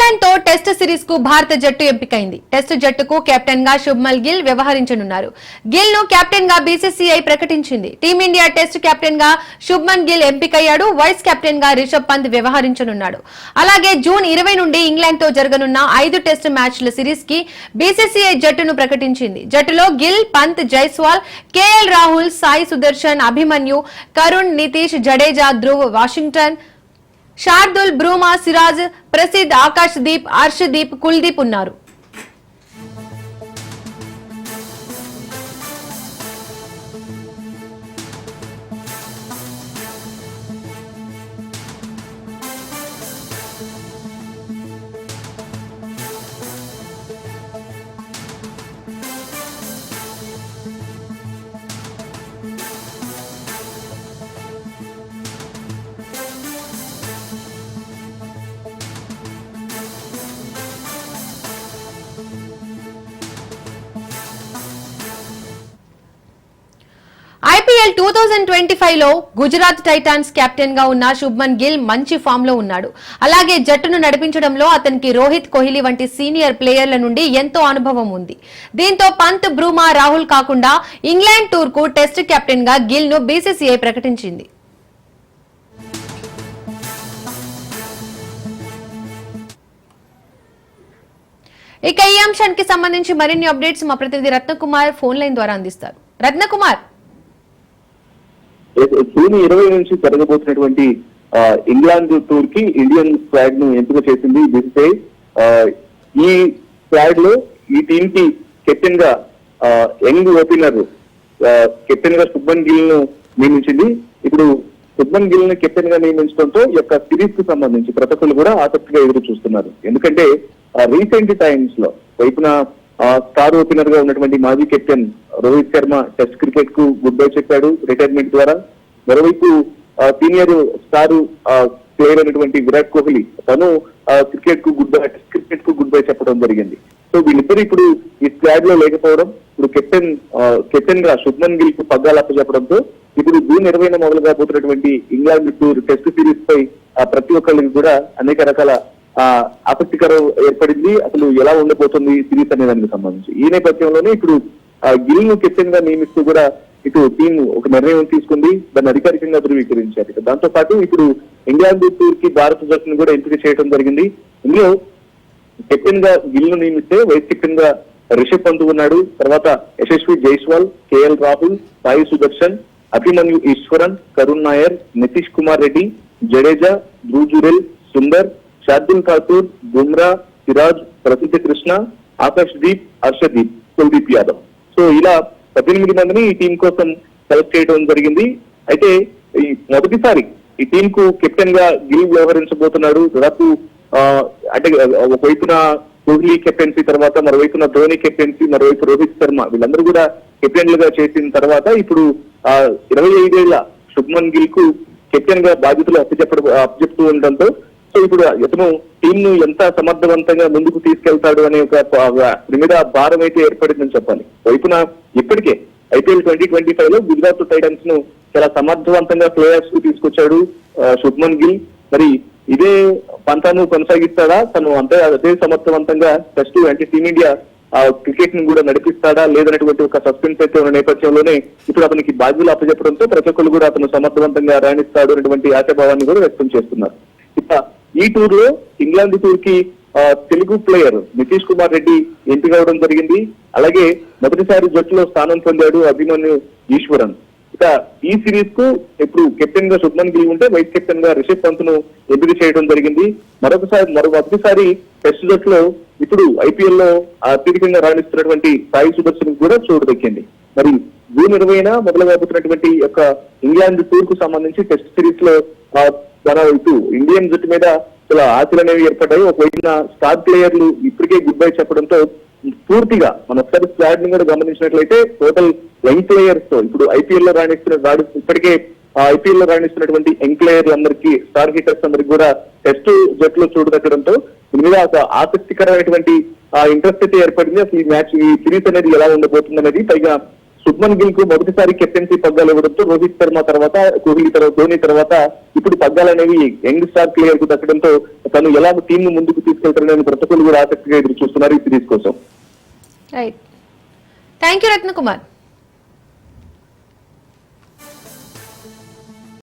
ఇంగ్లాండ్తో test సిరీస్కు భారత జట్టు ఎంపికైంది. Test జట్టుకు కెప్టెన్గా శుభ్మల్ గిల్ వ్యవహరించనున్నారు. గిల్ను కెప్టెన్గా బీసీసీఐ ప్రకటించింది. టీమిండియా టెస్ట్ కెప్టెన్గా శుభ్మన్ గిల్ ఎంపికయ్యాడు. వైస్ కెప్టెన్గా రిషబ్ పంత్ వ్యవహరించనున్నాడు. అలాగే జూన్ ఇరవై నుండి ఇంగ్లాండ్తో జరగనున్న ఐదు టెస్ట్ మ్యాచ్ల సిరీస్కి బీసీసీఐ జట్టును ప్రకటించింది. జట్టులో Gill Pant Jaiswal K L Rahul Sai Sudharsan Abhimanyu Karun Nitish Jadeja Dhruv Washington Shardul బ్రూమా Siraj Prasidh Akash Deep Harshdeep Kuldeep ఉన్నారు. ఐపీఎల్ టూ థౌజండ్ ట్వంటీ ఫైవ్లో గుజరాత్ టైటాన్స్ కెప్టెన్గా ఉన్న శుభ్మన్ గిల్ మంచి ఫామ్లో ఉన్నాడు. అలాగే జట్టును నడిపించడంలో అతనికి రోహిత్ కోహ్లీ వంటి సీనియర్ ప్లేయర్ల నుండి ఎంతో అనుభవం ఉంది. దీంతో పంత్ బ్రూమా రాహుల్ కాకుండా ఇంగ్లాండ్ టూర్కు టెస్ట్ కెప్టెన్గా గిల్ను బీసీసీఐ ప్రకటించింది. ఇక ఈ అంశానికి సంబంధించి మరిన్ని అప్డేట్స్ మా ప్రతినిధి రత్నకుమార్ ఫోన్ లైన్ ద్వారా అందిస్తారు. రత్నకుమార్. జూన్ ఇరవై నుంచి జరగబోతున్నటువంటి ఇంగ్లాండ్ టూర్కి ఇండియన్ స్క్వాడ్ను ఎంపిక చేసింది బీసీసీఐ ఈ స్క్వాడ్లో ఈ టీం కి కెప్టెన్గా యంగ్ ఓపెనర్ కెప్టెన్గా శుభ్మన్ గిల్ను నియమించింది. ఇప్పుడు శుభ్మన్ గిల్ని కెప్టెన్గా నియమించడంతో ఈ యొక్క సిరీస్కు సంబంధించి ప్రతి కూడా ఆసక్తిగా ఎదురు చూస్తున్నారు. ఎందుకంటే రీసెంట్ టైమ్స్లో వైపున స్టార్ ఓపెనర్గా ఉన్నటువంటి మాజీ కెప్టెన్ రోహిత్ శర్మ టెస్ట్ క్రికెట్కు గుడ్ బై చెప్పాడు రిటైర్మెంట్ ద్వారా. మరోవైపు సీనియర్ స్టార్ ప్లేయర్ అయినటువంటి విరాట్ కోహ్లీ తను క్రికెట్కు గుడ్ బై టెస్ట్ క్రికెట్కు గుడ్ బై చెప్పడం జరిగింది. సో వీళ్ళిద్దరు ఇప్పుడు ఈ స్క్వాడ్లో లేకపోవడం ఇప్పుడు కెప్టెన్ కెప్టెన్గా శుభ్మన్ గిల్కు పగ్గాలు అప్పచెప్పడంతో ఇప్పుడు జూన్ ఇరవైన మొదలు కాబోతున్నటువంటి ఇంగ్లాండ్ టూర్ టెస్ట్ సిరీస్ పై ఆ, ప్రతి ఒక్కరికి కూడా అనేక రకాల ఆసక్తికరం ఏర్పడింది. అసలు ఎలా ఉండబోతుంది సిరీస్ అనే దానికి సంబంధించి. ఈ నేపథ్యంలోనే ఇప్పుడు ఆ గిల్ను కెప్టెన్గా నియమిస్తూ కూడా ఇటు టీం ఒక నిర్ణయం తీసుకుంది. దాన్ని అధికారికంగా ధృవీకరించారు. దాంతో పాటు ఇప్పుడు ఇంగ్లాండ్ టూర్కి భారత జట్టును కూడా ఎంపిక చేయడం జరిగింది. ఇందులో కెప్టెన్గా గిల్ను నియమిస్తే వైస్ కెప్టెన్గా రిషబ్ పంత్ ఉన్నాడు. తర్వాత Yashasvi Jaiswal K L Rahul Sai Sudharsan Abhimanyu Easwaran Karun Nair Nitish Kumar Reddy Jadeja Dhruv Sundar Shardul Thakur Bumrah Siraj Prasidh Krishna Akash Deep Harshdeep Kuldeep Yadav. So ఇలా పద్దెనిమిది మందిని ఈ టీం కోసం select చేయడం జరిగింది. అయితే ఈ మొదటిసారి ఈ టీం కు కెప్టెన్గా గిల్ వ్యవహరించబోతున్నాడు. దాదాపు ఆ, అంటే ఒకవైపున కోహ్లీ కెప్టెన్సీ తర్వాత మరోవైపున ధోని కెప్టెన్సీ మరోవైపు రోహిత్ శర్మ వీళ్ళందరూ కూడా కెప్టెన్లుగా చేసిన తర్వాత ఇప్పుడు ఆ ఇరవై ఐదేళ్ళ శుభ్మన్ గిల్కు కెప్టెన్గా బాధ్యతలు అప్పచెప్పడం అప్పచెప్తూ ఉండడంతో సో ఇప్పుడు ఇతను టీమ్ను ఎంత సమర్థవంతంగా ముందుకు తీసుకెళ్తాడు అనే ఒక మీద భారం అయితే ఏర్పడిందని చెప్పాలి. వైపున ఇప్పటికే ఐపీఎల్ ట్వంటీ ట్వంటీ ఫైవ్లో గుజరాత్ టైటన్స్ను చాలా సమర్థవంతంగా ప్లేయర్స్కు తీసుకొచ్చాడు శుభ్మన్ గిల్. మరి ఇదే పంతాను కొనసాగిస్తాడా? తను అంతే అదే సమర్థవంతంగా టెస్ట్ అంటే టీమిండియా క్రికెట్ని కూడా నడిపిస్తాడా లేదనేటువంటి ఒక సస్పెన్స్ అయితే ఉన్న నేపథ్యంలోనే ఇప్పుడు అతనికి బాధ్యులు అప్పచెప్పడంతో ప్రతి ఒక్కరు కూడా అతను సమర్థవంతంగా రాణిస్తాడు అనేటువంటి ఆశాభావాన్ని కూడా వ్యక్తం చేస్తున్నారు. ఇక ఈ టూర్లో ఇంగ్లాండ్ టూర్కి తెలుగు ప్లేయర్ నితీష్ కుమార్ రెడ్డి ఎంపిక అవడం జరిగింది. అలాగే మొదటిసారి జట్టులో స్థానం పొందాడు అభిమన్యు ఈశ్వరన్. ఇక ఈ సిరీస్కు ఇప్పుడు కెప్టెన్గా శుభ్మన్ గిల్ ఉంటే వైస్ కెప్టెన్గా రిషబ్ పంత్ను ఎంపిక చేయడం జరిగింది. మరొకసారి మరో మొదటిసారి టెస్ట్ జట్టులో ఇప్పుడు ఐపీఎల్లో అత్యధికంగా రాణిస్తున్నటువంటి సాయి సుదర్శన్ కూడా చోటు దక్కింది. మరి జూన్ ఇరవైన మొదలుగాబోతున్నటువంటి యొక్క ఇంగ్లాండ్ టూర్కు సంబంధించి టెస్ట్ సిరీస్లో ఆ, మన ఇటు ఇండియన్ జట్టు మీద చాలా ఆశలు అనేవి ఏర్పడ్డాయి. ఒకవైపున స్టార్ ప్లేయర్లు ఇప్పటికే గుడ్ బై చెప్పడంతో పూర్తిగా మన ఒకసారి స్క్వాడ్ని కూడా గమనించినట్లయితే టోటల్ యంగ్ ప్లేయర్స్తో ఇప్పుడు ఐపీఎల్లో రాణిస్తున్న రాడు ఇప్పటికే ఐపీఎల్లో రాణిస్తున్నటువంటి ఎంక్లేయర్లు అందరికీ స్టార్ హిటర్స్ అందరికి కూడా టెస్ట్ జట్లు చూడదగ్గడంతో దీని మీద ఒక ఆసక్తికరమైనటువంటి ఇంట్రెస్ట్ అయితే ఏర్పడింది. అసలు ఈ మ్యాచ్ ఈ సిరీస్ అనేది ఎలా ఉండబోతుంది అనేది పైగా శుభ్మన్ గిల్కు మొదటిసారి కెప్టెన్సీ పగ్గాలు ఇవ్వడంతో రోహిత్ శర్మ తర్వాత కోహ్లీ తర్వాత ధోని తర్వాత ఇప్పుడు పగ్గాలు అనేవి యంగ్ స్టార్ ప్లేయర్కు దక్కడంతో తను ఎలా టీమ్ను ముందుకు తీసుకెళ్తారని ప్రతి కూడా ఆసక్తిగా ఎదురు చూస్తున్నారు ఈ సిరీస్ కోసం. Thank you Ratna Kumar